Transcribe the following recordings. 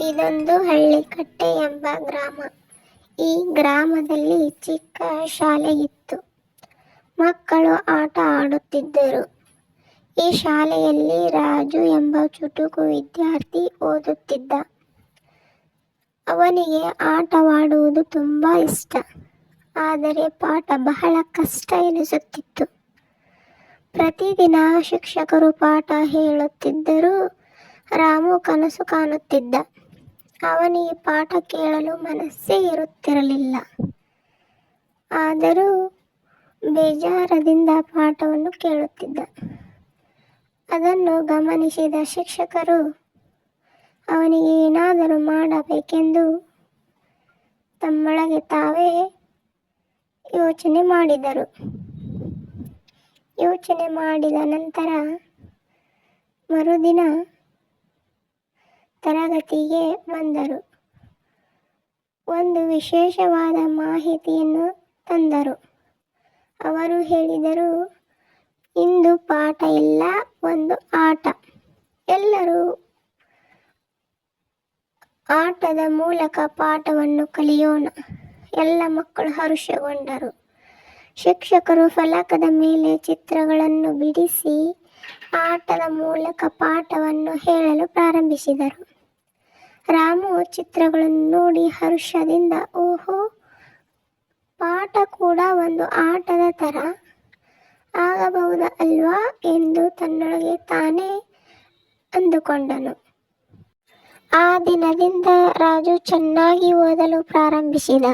ಇದೊಂದು ಹಳ್ಳಿಕಟ್ಟೆ ಎಂಬ ಗ್ರಾಮ. ಈ ಗ್ರಾಮದಲ್ಲಿ ಚಿಕ್ಕ ಶಾಲೆ ಇತ್ತು ಮಕ್ಕಳು ಆಟ ಆಡುತ್ತಿದ್ದರು. ಈ ಶಾಲೆಯಲ್ಲಿ ರಾಜು ಎಂಬ ಚುಟುಕು ವಿದ್ಯಾರ್ಥಿ ಓದುತ್ತಿದ್ದ. ಅವನಿಗೆ ಆಟವಾಡುವುದು ತುಂಬ ಇಷ್ಟ. ಆದರೆ ಪಾಠ ಬಹಳ ಕಷ್ಟ ಎನಿಸುತ್ತಿತ್ತು. ಪ್ರತಿದಿನ ಶಿಕ್ಷಕರು ಪಾಠ ಹೇಳುತ್ತಿದ್ದರೂ ರಾಮು ಕನಸು ಕಾಣುತ್ತಿದ್ದ. ಅವನಿಗೆ ಪಾಠ ಕೇಳಲು ಮನಸ್ಸೇ ಇರುತ್ತಿರಲಿಲ್ಲ. ಆದರೂ ಬೇಜಾರದಿಂದ ಪಾಠವನ್ನು ಕೇಳುತ್ತಿದ್ದ. ಅದನ್ನು ಗಮನಿಸಿದ ಶಿಕ್ಷಕರು, ಅವನಿಗೆ ಏನಾದರೂ ಮಾಡಬೇಕೆಂದು ತಮ್ಮೊಳಗೆ ತಾವೇ ಯೋಚನೆ ಮಾಡಿದರು. ಯೋಚನೆ ಮಾಡಿದ ನಂತರ ಮರುದಿನ ತರಗತಿಗೆ ಬಂದರು. ಒಂದು ವಿಶೇಷವಾದ ಮಾಹಿತಿಯನ್ನು ತಂದರು. ಅವರು ಹೇಳಿದರು, ಇಂದು ಪಾಠ ಇಲ್ಲ, ಒಂದು ಆಟ. ಎಲ್ಲರೂ ಆಟದ ಮೂಲಕ ಪಾಠವನ್ನು ಕಲಿಯೋಣ. ಎಲ್ಲ ಮಕ್ಕಳು ಹರುಷಗೊಂಡರು. ಶಿಕ್ಷಕರು ಫಲಕದ ಮೇಲೆ ಚಿತ್ರಗಳನ್ನು ಬಿಡಿಸಿ ಆಟದ ಮೂಲಕ ಪಾಠವನ್ನು ಹೇಳಲು ಪ್ರಾರಂಭಿಸಿದರು. ರಾಮು ಚಿತ್ರಗಳನ್ನು ನೋಡಿ ಹರ್ಷದಿಂದ, ಓಹೋ, ಪಾಠ ಕೂಡ ಒಂದು ಆಟದ ಥರ ಆಗಬಹುದ ಅಲ್ವಾ? ಎಂದು ತನ್ನೊಳಗೆ ತಾನೇ ಅಂದುಕೊಂಡನು. ಆ ದಿನದಿಂದ ರಾಜು ಚೆನ್ನಾಗಿ ಓದಲು ಪ್ರಾರಂಭಿಸಿದ.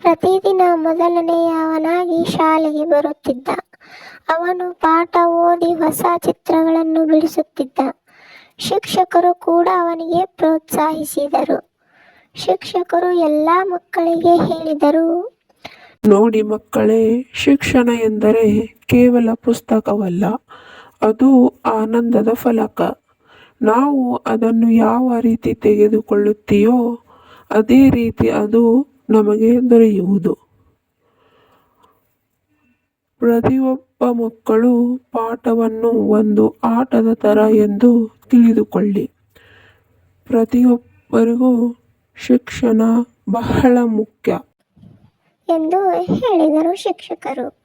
ಪ್ರತಿದಿನ ಮೊದಲನೆಯವನಾಗಿ ಶಾಲೆಗೆ ಬರುತ್ತಿದ್ದ. ಅವನು ಪಾಠ ಓದಿ ಹೊಸ ಚಿತ್ರಗಳನ್ನು ಬಿಡಿಸುತ್ತಿದ್ದ. ಶಿಕ್ಷಕರು ಕೂಡ ಅವನಿಗೆ ಪ್ರೋತ್ಸಾಹಿಸಿದರು. ಶಿಕ್ಷಕರು ಎಲ್ಲ ಮಕ್ಕಳಿಗೆ ಹೇಳಿದರು. ನೋಡಿ ಮಕ್ಕಳೇ, ಶಿಕ್ಷಣ ಎಂದರೆ ಕೇವಲ ಪುಸ್ತಕವಲ್ಲ, ಅದು ಆನಂದದ ಫಲಕ. ನಾವು ಅದನ್ನು ಯಾವ ರೀತಿ ತೆಗೆದುಕೊಳ್ಳುತ್ತೀಯೋ, ಅದೇ ರೀತಿ ಅದು ನಮಗೆ ದೊರೆಯುವುದು. ಪ್ರತಿಯೊಬ್ಬ ಮಕ್ಕಳು ಪಾಠವನ್ನು ಒಂದು ಆಟದ ಥರ ಎಂದು ತಿಳಿದುಕೊಳ್ಳಿ. ಪ್ರತಿಯೊಬ್ಬರಿಗೂ ಶಿಕ್ಷಣ ಬಹಳ ಮುಖ್ಯ. ಎಂದು ಹೇಳಿದರು ಶಿಕ್ಷಕರು.